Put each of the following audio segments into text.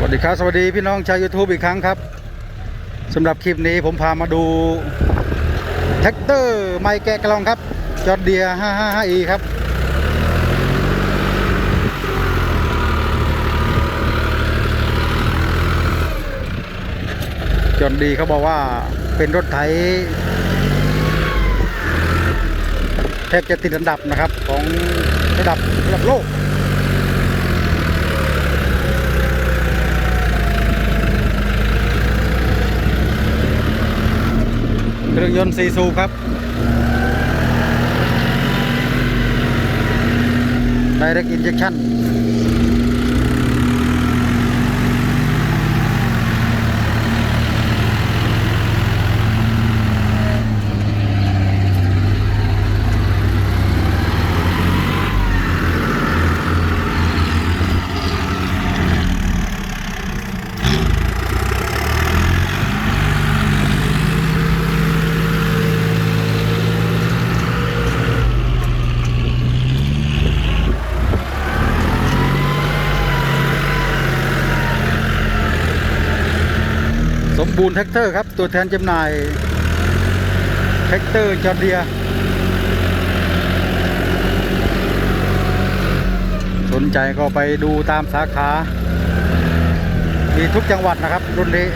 สวัสดีครับ สวัสดีพี่น้องชาว YouTube อีกครั้งครับสำหรับคลิปนี้ผมพามาดูแท็กเตอร์ไมค์แกะกลองครับจอร์เดีย 555e ครับ จอร์ดีเขาบอกว่าเป็นรถไถแทบจะติดอันดับนะครับของระดับระดับโลก รื่องยนต์4สูบครับ Direct Injection บูลแท็กเตอร์ครับ ตัวแทนจำหน่ายแท็กเตอร์จอร์เดีย สนใจก็ไปดูตามสาขา มีทุกจังหวัดนะครับ รุ่นนี้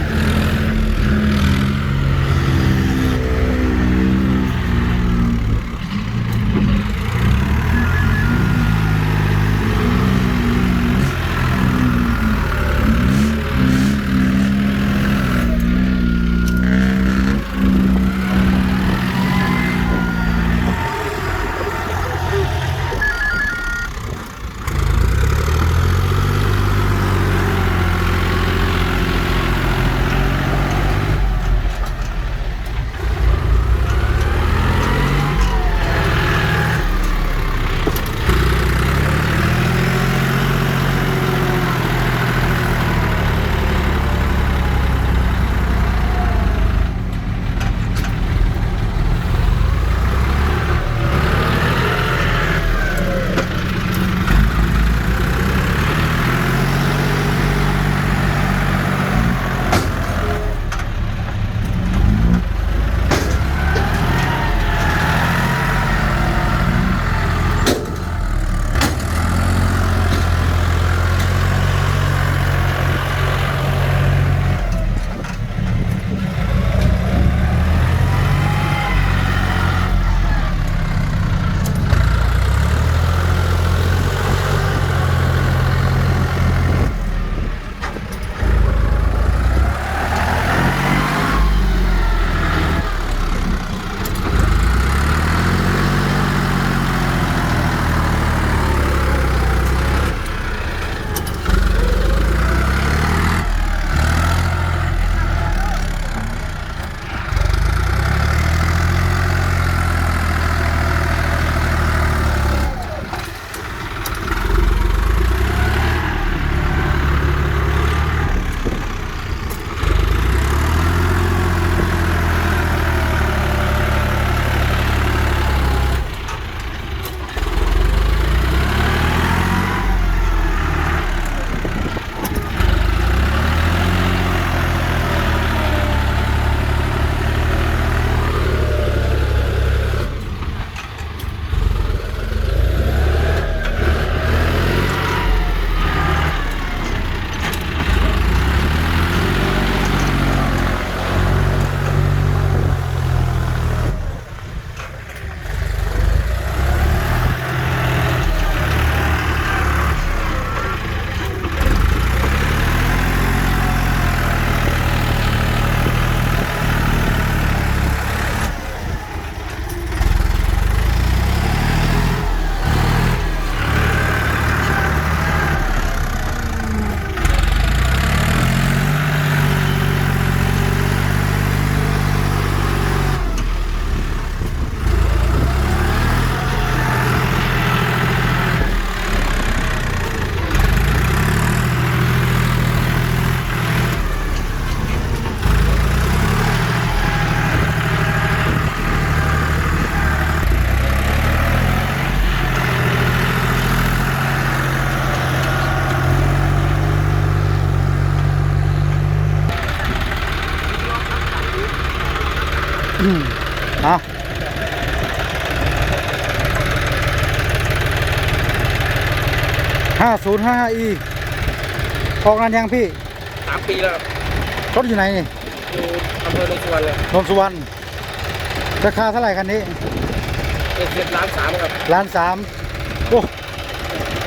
5055E ออกนานยังพี่3ปีแล้วรถอยู่ไหนนี่อยู่อำเภอดงสวรรณเลยนนทสุวรรณราคาเท่าไหร่คันนี้เจ็ดล้านสามครับล้านสามโอ้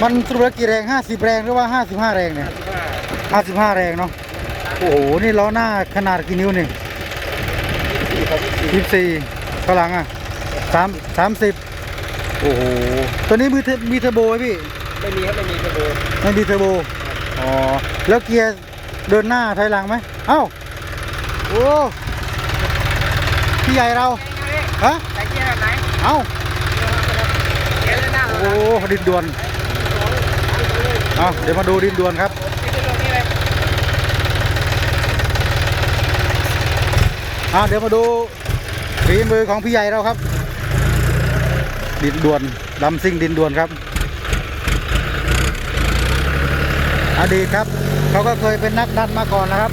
มันสรุปล้กี่แรง 50 แรงหรือว่า 55 แรงเนี่ย 55 แรงเนาะโอ้โห นี่ล้อหน้าขนาดกี่นิ้วนี่สี่คร24ข้างหลังอะ3 30 โอ้โห ตัวนี้มีเทมีเทอร์โบไหมพี่ ไม่มีครับไม่มีกระโดดไม่มีเทอร์โบอ๋อแล้วเกียร์เดินหน้าถอยหลังไหมเอ้าโอ้พี่ใหญ่เราฮะใส่เกียร์แบบไหนเอ้าเกียร์เลยหน้าโอ้ดินดวนเอาเดี๋ยวมาดูดินดวนครับเอาเดี๋ยวมาดูฝีมือของพี่ใหญ่เราครับ ดินดวนลำซิ่งดินดวนครับ อดีตครับเขาก็เคยเป็นนักดันมาก่อนนะครับ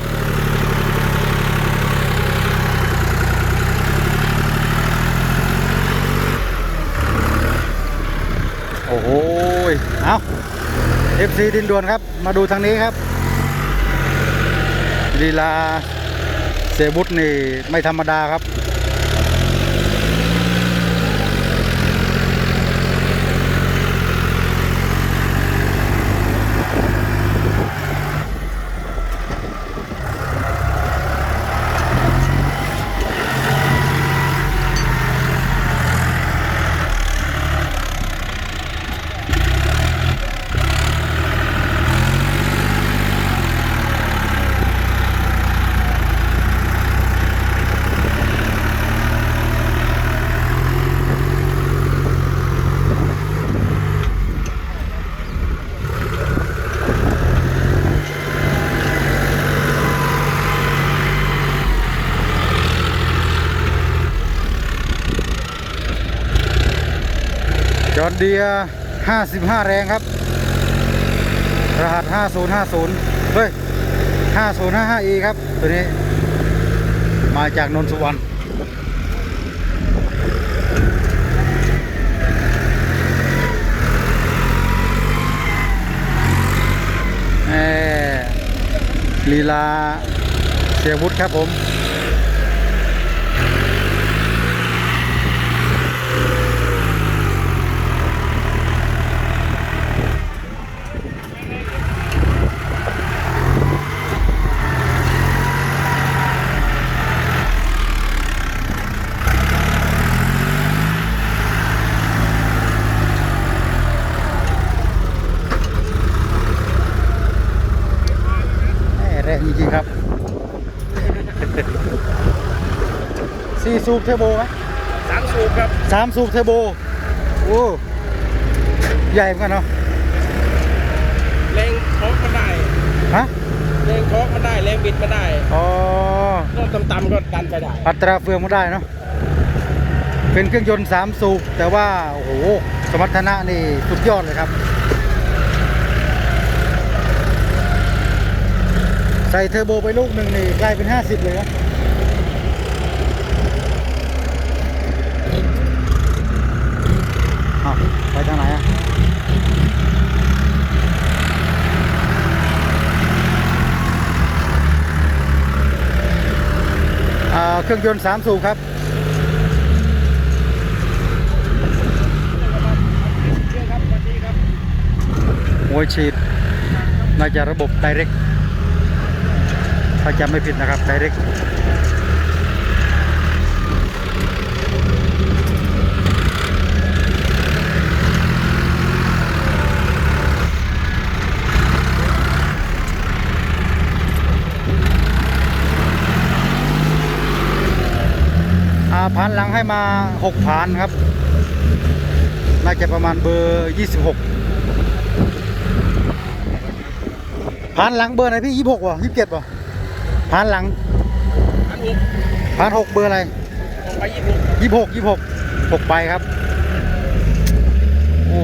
โอ้โหเอา FC ดินดวนครับ มาดูทางนี้ครับลีลาเซบุตนี่ไม่ธรรมดาครับ อร์เดีย55 แรงครับ รหัส 5050 เฮ้ย 5055E ครับ ตัวนี้ มาจากนนทสุวรรณแหมลีลาเสียวุฒิครับผม แม่แรงจริงๆครับ สี่สูบเทอร์โบไหมสามสูบครับสามสูบเทอร์โบโอ้ใหญ่เหมือนกันเนาะแรงโชกมันได้ฮะแรงโชกมันได้แรงบิดมันได้อ๋อต้องต่ำๆก็ดันไปได้อัตราเฟืองมันได้เนาะเป็นเครื่องยนต์สามสูบแต่ว่าโอ้โหสมรรถนะนี่สุดยอดเลยครับใส่เทอร์โบไปลูกหนึ่งนี่กลายเป็น 50 เลยนะ อ้าวไป ทางไหนอะเครื่องยนต์สามสูบครับมวยฉีดน่าจะระบบ Direct ถ้าจำไม่ผิดนะครับ Direct อ่า ผ่านหลังให้มา 6ผ่านครับ น่าจะประมาณเบอร์ 26ผ่านหลังเบอร์ไหนพี่ 26วะ27วะผ่านหลังอันนี้ผ่าน 6 เบอร์อะไรลงไปยี่สิบหก26 26 6 ไปครับ โอ้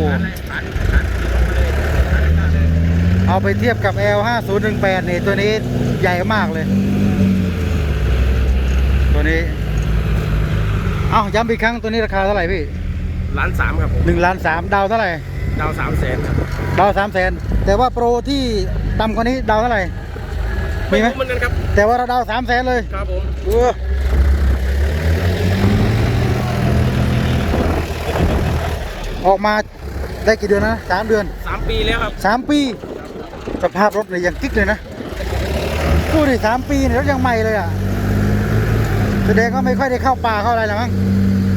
เอาไปเทียบกับ L 5018นี่ตัวนี้ใหญ่มากเลย ตัวนี้ เอ้าย้ำอีกครั้งตัวนี้ราคาเท่าไหร่พี่ล้านสามครับผมหนึ่งล้านสามดาวเท่าไหร่ดาวสามแสนครับดาวสามแสนแต่ว่าโปรที่ต่ำกว่านี้ดาวเท่าไหร่มีไหมรู้เหมือนกันครับ แต่ว่าเราดาวสามแสนเลยครับผมเออออกมาได้กี่เดือนนะสามเดือนสามปีแล้วครับสามปี สภาพรถเนี่ยยังกิ๊กเลยนะดูดิสามปีเนี่ยรถยังใหม่เลยอะ แสดงว่าไม่ค่อยได้เข้าป่าเข้าอะไรหรอมั้ง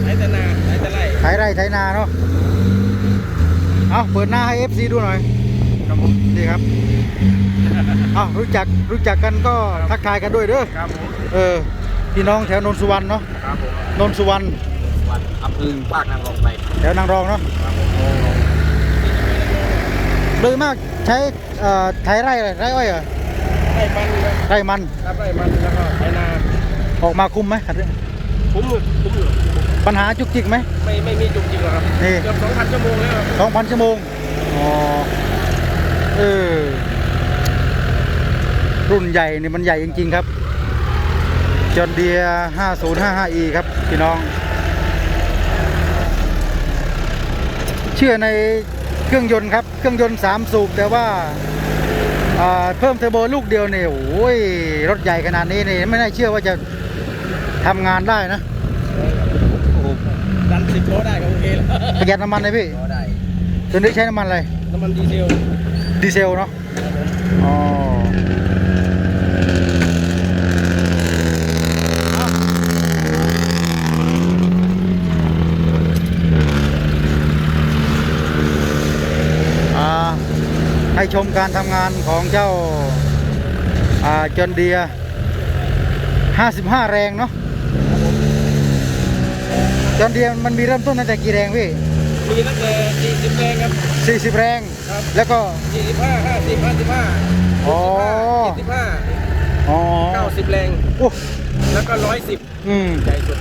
ไถแต่นาไถแต่ไร่ไถไร่ไถนาเนาะเอาเปิดหน้าให้ FC ดูหน่อยครับผมนี่ครับเอารู้จักรู้จักกันก็ทักทายกันด้วยเด้อครับผมเออพี่น้องแถวนนทสุวรรณเนาะครับผมนนทสุวรรณวันอำเภอปากนางรองไปแถวนางรองเนาะครับผมโดยมากใช้เอ่อไถไร่อะไรไร่อ้อยเหรอไร่มันครับไร่มันครับไร่มันแล้วก็ไถนา ออกมาคุ้มไหมขัดเรื่องคุ้มอยู่คุ้มอยู่ปัญหาจุกจิกไหมไม่ไม่มีจุกจิกหรอกครับนี่เกือบสองพันชั่วโมงแล้วครับสองพันชั่วโมงอ๋อเออรุ่นใหญ่นี่มันใหญ่จริง ๆ ครับจอ n เดีย 5055e ครับพี่น้อง เชื่อในเครื่องยนต์ครับ เครื่องยนต์ 3 สูบแต่ว่าอ่าเพิ่มเทอร์โบลูกเดียวเนี่ยโอ้ยรถใหญ่ขนาดนี้นี่ไม่น่าเชื่อว่าจะ ทำงานได้นะโอ้โหดันสิบโลได้ก็โอเคแล้วประหยัดน้ำมันเลยพี่โลได้ตัวนี้ใช้น้ำมันอะไร น้ำมันดีเซลดีเซลเนาะอ๋ออ่าให้ชมการทำงานของเจ้าอ่าจอนเดีย 55 แรงเนาะ จอนเดียมันมีเริ่มต้นตั้งแต่กี่แรงพี่มีตั้งแต่40แรงครับ 40 แรง ครับ แล้วก็ 45 50 55อ๋อ75อ๋อ90 แรงโอ้แล้วก็ 110 อืมใหญ่สุด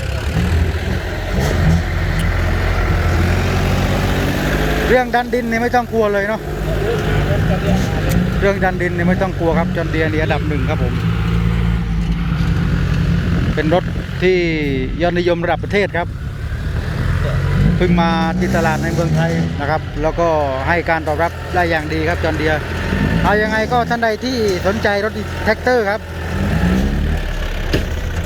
เรื่องดันดินเนี่ยไม่ต้องกลัวเลยเนาะเรื่องดันดินเนี่ยไม่ต้องกลัวครับจนเดียนี่อันดับหนึ่งครับผม เป็นรถที่ยอดนิยมระดับประเทศครับเพิ่งมาติดตลาดในเมืองไทยนะครับ แล้วก็ให้การตอบรับได้อย่างดีครับจอนเดียเอายังไงก็ท่านใดที่สนใจรถแท็กเตอร์ครับ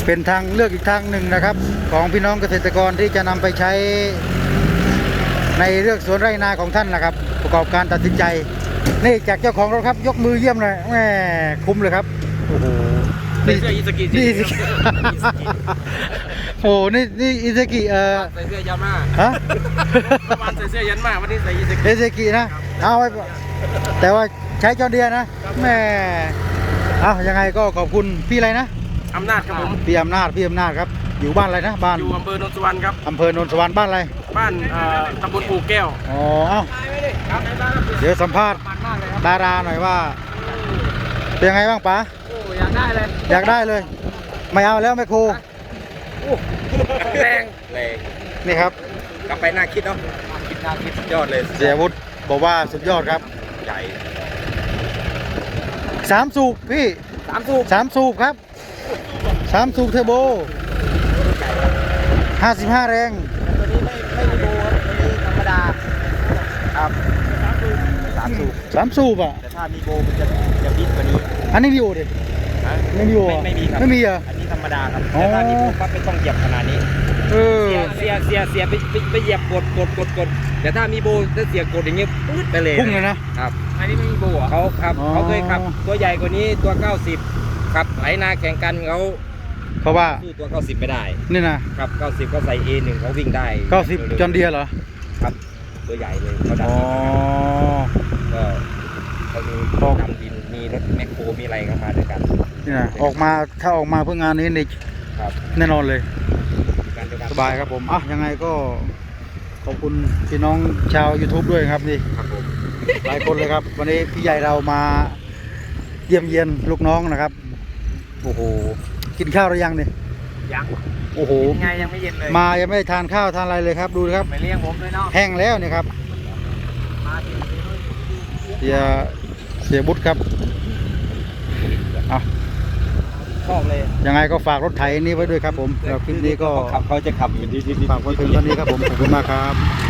เป็นทางเลือกอีกทางหนึ่งนะครับ ของพี่น้องเกษตรกรที่จะนำไปใช้ในเรื่องสวนไร่นาของท่านนะครับ ประกอบการตัดสินใจ นี่จากเจ้าของรถครับ ยกมือเยี่ยมเลยแหมคุ้มเลยครับโอ้โหใส่เสื้ออิสกินี่อิสกิโอ้โหนี่นี่อิสกิเอ่อใส่เสื้อยาม่าฮะเมื่อวานใส่เสื้อยันมาวันนี้ใส่อิสกิอิสกินะเอาไว้แต่ว่าใช้จอเดียนะแหม่เอายังไงก็ขอบคุณพี่อะไรนะอำนาจครับผมพี่อำนาจพี่อำนาจครับอยู่บ้านอะไรนะบ้านอยู่อำเภอโนนสุวรรณครับอำเภอโนนสวรรค์บ้านอะไรบ้านเอ่อตำบลปูแก้วอ๋อเอ้าครับเดี๋ยวสัมภาษณ์มันมากเลยครับดาราหน่อยว่าเป็นยังไงบ้างป๋าโอ้อยากได้เลยอยากได้เลย ไม่เอาแล้วแม่ครู แรงแรงนี่ครับกลับไปน่าคิดเนาะคิดน่าคิดสุดยอดเลยเสียวุฒิบอกว่าสุดยอดครับใหญ่สามสูบพี่สามสูบสามสูบครับสามสูบเทอร์โบห้าสิบห้าแรงตัวนี้ไม่ไม่มีโบครับตัวนี้ธรรมดาครับสามสูบสามสูบอะแต่ถ้ามีโบมันจะจะบิดกว่านี้อันนี้วิโอดิฮะไม่มีโอไม่ไม่มีครับไม่มีเหรออั นนี้ธรรมดาครับอ๋อแต่ถ้ามีโบปั๊บไม่ต้องเหยียบขนาดนี้เออเสียเสียเสียไปไปไปเหยียบกดกดกดกดแต่ถ้ามีโบถ้าเสียกดอย่างเงี้ยปื๊ดไปเลยพุ่งเลยนะครับอันนี้ไม่มีโบเขาครับอ๋อเขาเคยขับ ตัวใหญ่กว่านี้ตัว 90ครับไหลนาแข่งกันเขาเพราะว่าสู้ตัว 90 ไม่ได้นี่นะครับ 90 ก็ใส่ A1 เขาวิ่งได้เก้าสิบจอนเดียเหรอครับตัวใหญ่เลยเขาดันอ๋อก็เขามีบอกดำดินมีรถแมคโครมีอะไรเข้ามาด้วยกัน นี่นะออกมาถ้าออกมาเพื่องานนี้นี่ครับแน่นอนเลยการด้วยกันสบายครับผมอะยังไงก็ขอบคุณพี่น้องชาว YouTube ด้วยครับนี่ครับผมหลายคนเลยครับ วันนี้พี่ใหญ่เรามาเยี่ยมเยียนลูกน้องนะครับ โอ้โห กินข้าวหรือยังเนี่ยยังโอ้โหไงยังไม่เย็นเลย มายังไม่ได้ทานข้าวทานอะไรเลยครับ ดูนะครับไปเลี้ยงผมด้วยเนาะแห้งแล้วเนี่ยครับมาถึงเสียเสียบุตรครับเอา ชอบเลยยังไงก็ฝากรถไถนี้ไว้ด้วยครับผมแล้วคลิปนี้ก็ขับเขาจะขับอยู่ที่ที่ที่ฝากไว้เพียงเท่านี้ครับผมขอบคุณมากครับ